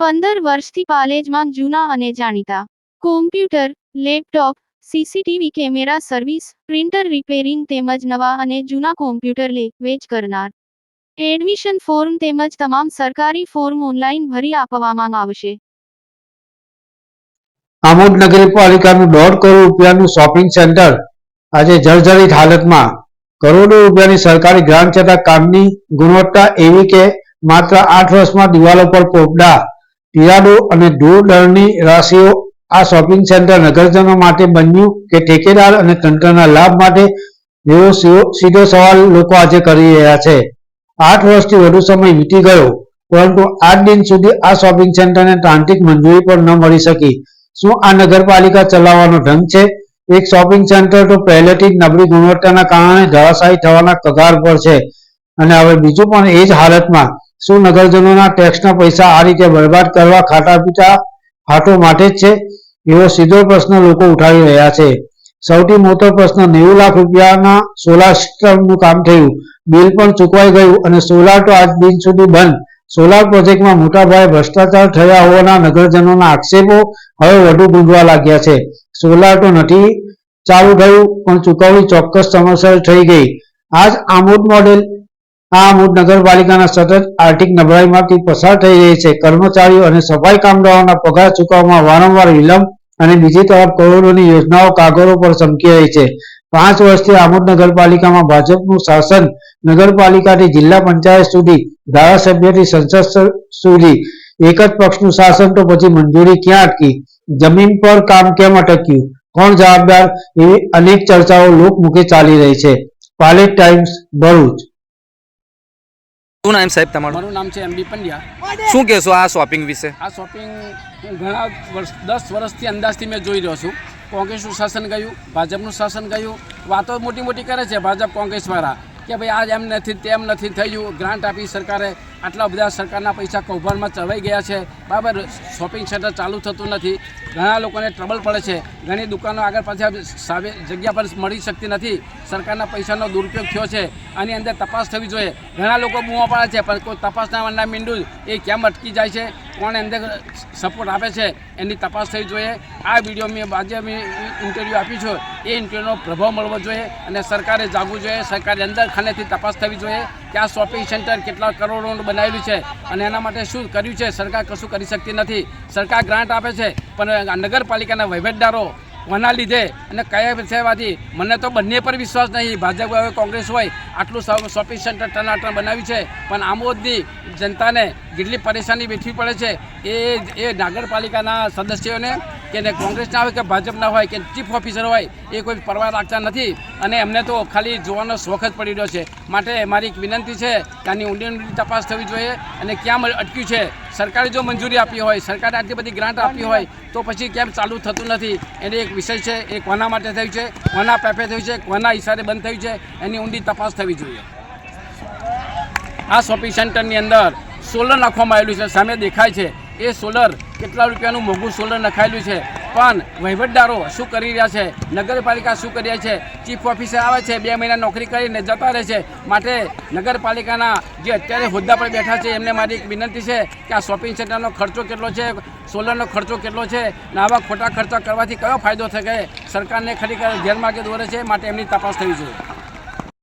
પંદર વર્ષથી પાલેજમાં જૂના અને જાણીતા. Computer laptop CCTV camera service printer repairing તેમજ નવા અને જૂના કોમ્પ્યુટર લે, વેચ કરનાર. એડમિશન ફોર્મ તેમજ તમામ સરકારી ફોર્મ ઓનલાઈન ભરી આપવામાં આવશે. આમોદ નગરપાલિકાનું દોઢ કરોડ રૂપિયાનું શોપિંગ સેન્ટર આજે જર્જરિત હાલતમાં. કરોડો રૂપિયાની સરકારી ગ્રાન્ટ છતાં કામની ગુણવત્તા એવી કે માત્ર આઠ વર્ષમાં દિવાલો પર પોપડા તિરાડો અને ધૂળ દળની રાશિઓ આ શોપિંગ સેન્ટર નગરજનો માટે બન્યું કે ઠેકેદાર અને તંત્રના લાભ માટે સીધો સવાલ લોકો આજે કરી રહ્યા છે. આઠ વર્ષથી વધુ સમય વીતી ગયો, પરંતુ આજ દિન સુધી આ શોપિંગ સેન્ટરને તાંત્રિક મંજૂરી પણ ન મળી શકી. શું આ નગરપાલિકા ચલાવવાનો ઢંગ છે? એક શોપિંગ સેન્ટર તો પહેલેથી જ નબળી ગુણવત્તાના કારણે ધરાશાયી થવાના કગાર પર છે. અને હવે બીજું પણ એ જ હાલતમાં શું નગરજનોના ટેક્સના પૈસા આ રીતે બરબાદ કરવા ખાટા પીટા હાથો માટે જ છે? એવો સીધો પ્રશ્ન લોકો ઉઠાવી રહ્યા છે. સૌથી મોટો પ્રશ્ન નેવું લાખ રૂપિયાના સોલાર સિસ્ટમનું કામ થયું. બિલ પણ ચૂકવાઈ ગયું અને સોલાર તો આજ દિન સુધી બંધ. સોલાર પ્રોજેક્ટમાં મોટાભાગે ભ્રષ્ટાચાર થયા હોવાના નગરજનોના આક્ષેપો હવે વધુ ગુંજવા લાગ્યા છે. સોલાર તો નથી ચાલુ થયું, પણ ચૂકવણી ચોક્કસ સમયસર થઈ ગઈ. આજ આમોદ મોડેલ આ આમોદ નગરપાલિકાના સતત આર્થિક નબળાઈમાંથી પસાર થઈ રહી છે. કર્મચારીઓ અને સફાઈ કામદારોના પગાર ચૂકવવામાં વારંવાર વિલંબ અને બીજી તરફ કરોડોની યોજનાઓ કાગળો પર ચમકી રહી છે. પાંચ વર્ષથી આમોદ નગરપાલિકામાં ભાજપનું શાસન નગરપાલિકાથી જિલ્લા પંચાયત સુધી, ધારાસભ્યથી સંસદ સુધી. એક જ પક્ષનું શાસન તો પછી મંજૂરી ક્યાં અટકી? જમીન પર કામ કેમ અટક્યું? કોણ જવાબદાર? એવી અનેક ચર્ચાઓ લોકમુખે ચાલી રહી છે. પાલેટ ટાઈમ્સ, ભરૂચ. શું નામ સાહેબ તમારું? મારું નામ છે એમ ડી પંડ્યા. શું કહેશો આ શોપિંગ વિશે? આ શોપિંગ હું ઘણા વર્ષ દસ વર્ષથી અંદાજથી મેં જોઈ રહ્યો છું. કોંગ્રેસનું શાસન ગયું ભાજપનું શાસન ગયું. વાતો મોટી મોટી કરે છે ભાજપ કોંગ્રેસવાળા કે ભાઈ આજ એમ નથી તેમ નથી થયું. ગ્રાન્ટ આપી સરકારે આટલા બધા સરકારના પૈસા કૌભાંડમાં ચવાઈ ગયા છે. બરાબર શોપિંગ સેન્ટર ચાલુ થતું નથી. ઘણા લોકોને ટ્રબલ પડે છે. ઘણી દુકાનો આગળ પાછળ સાવે જગ્યા પર મળી શકતી નથી. સરકારના પૈસાનો દુરુપયોગ થયો છે. આની અંદર તપાસ થવી જોઈએ. ઘણા લોકો બૂમો પાડે છે, પણ કોઈ તપાસના વરના મીંડું એ કેમ અટકી જાય છે? કોણ અંદર સપોર્ટ આપે છે? એની તપાસ થવી જોઈએ. આ વીડિયો મેં આજે મેં ઇન્ટરવ્યૂ આપ્યું છું. એ ઇન્ટરવ્યૂનો પ્રભાવ મળવો જોઈએ અને સરકારે જાગવું જોઈએ. સરકારે અંદર ખાનેથી તપાસ થવી જોઈએ. કે આ શોપિંગ સેન્ટર કેટલા કરોડોનું બનાવેલું છે અને એના માટે શું કર્યું છે? સરકાર કશું કરી શકતી નથી. સરકાર ગ્રાન્ટ આપે છે, પણ નગરપાલિકાના વહીવટદારો કોના લીધે અને કયા સેવાથી મને તો બંને પર વિશ્વાસ નહીં. ભાજપ હોય, કોંગ્રેસ હોય, આટલું શોપિંગ સેન્ટર ટનાટન બનાવ્યું છે. પણ આમોદની જનતાને કેટલી પરેશાની વેઠવી પડે છે, એ એ નગરપાલિકાના સદસ્યોને કે કોંગ્રેસના હોય કે ભાજપના હોય કે ચીફ ઓફિસર હોય, એ કોઈ પરવા રાખતા નથી. અને એમને તો ખાલી જોવાનો શોખ જ પડી રહ્યો છે. માટે મારી એક વિનંતી છે કે આની ઊંડી ઊંડી તપાસ થવી જોઈએ અને ક્યાં અટક્યું છે. સરકારે જો મંજૂરી આપી હોય, સરકારે આટલી બધી ગ્રાન્ટ આપી હોય, તો પછી કેમ ચાલુ થતું નથી? એને એક વિષય છે, એ કોના માટે થયું છે, કોના પેપે થયું છે, કોના ઈશારે બંધ થયું છે, એની ઊંડી તપાસ થવી જોઈએ. આ શોપિંગ સેન્ટરની અંદર સોલર નાખવામાં આવેલું છે, સામે દેખાય છે. એ સોલર કેટલા રૂપિયાનું મોંઘું સોલર નખાયેલું છે? પણ વહીવટદારો શું કરી રહ્યા છે? નગરપાલિકા શું કરી રહ્યા છે? ચીફ ઓફિસર આવે છે, બે મહિના નોકરી કરીને જતા રહે છે. માટે નગરપાલિકાના જે અત્યારે હોદ્દા પર બેઠા છે, એમને મારી એક વિનંતી છે કે આ શોપિંગ સેન્ટરનો ખર્ચો કેટલો છે સોલરનો ખર્ચો કેટલો છે, ને આવા ખોટા ખર્ચા કરવાથી કયો ફાયદો થશે? સરકારને ખરેખર ગેરમાર્ગે દોરે છે, માટે એમની તપાસ થવી જોઈએ.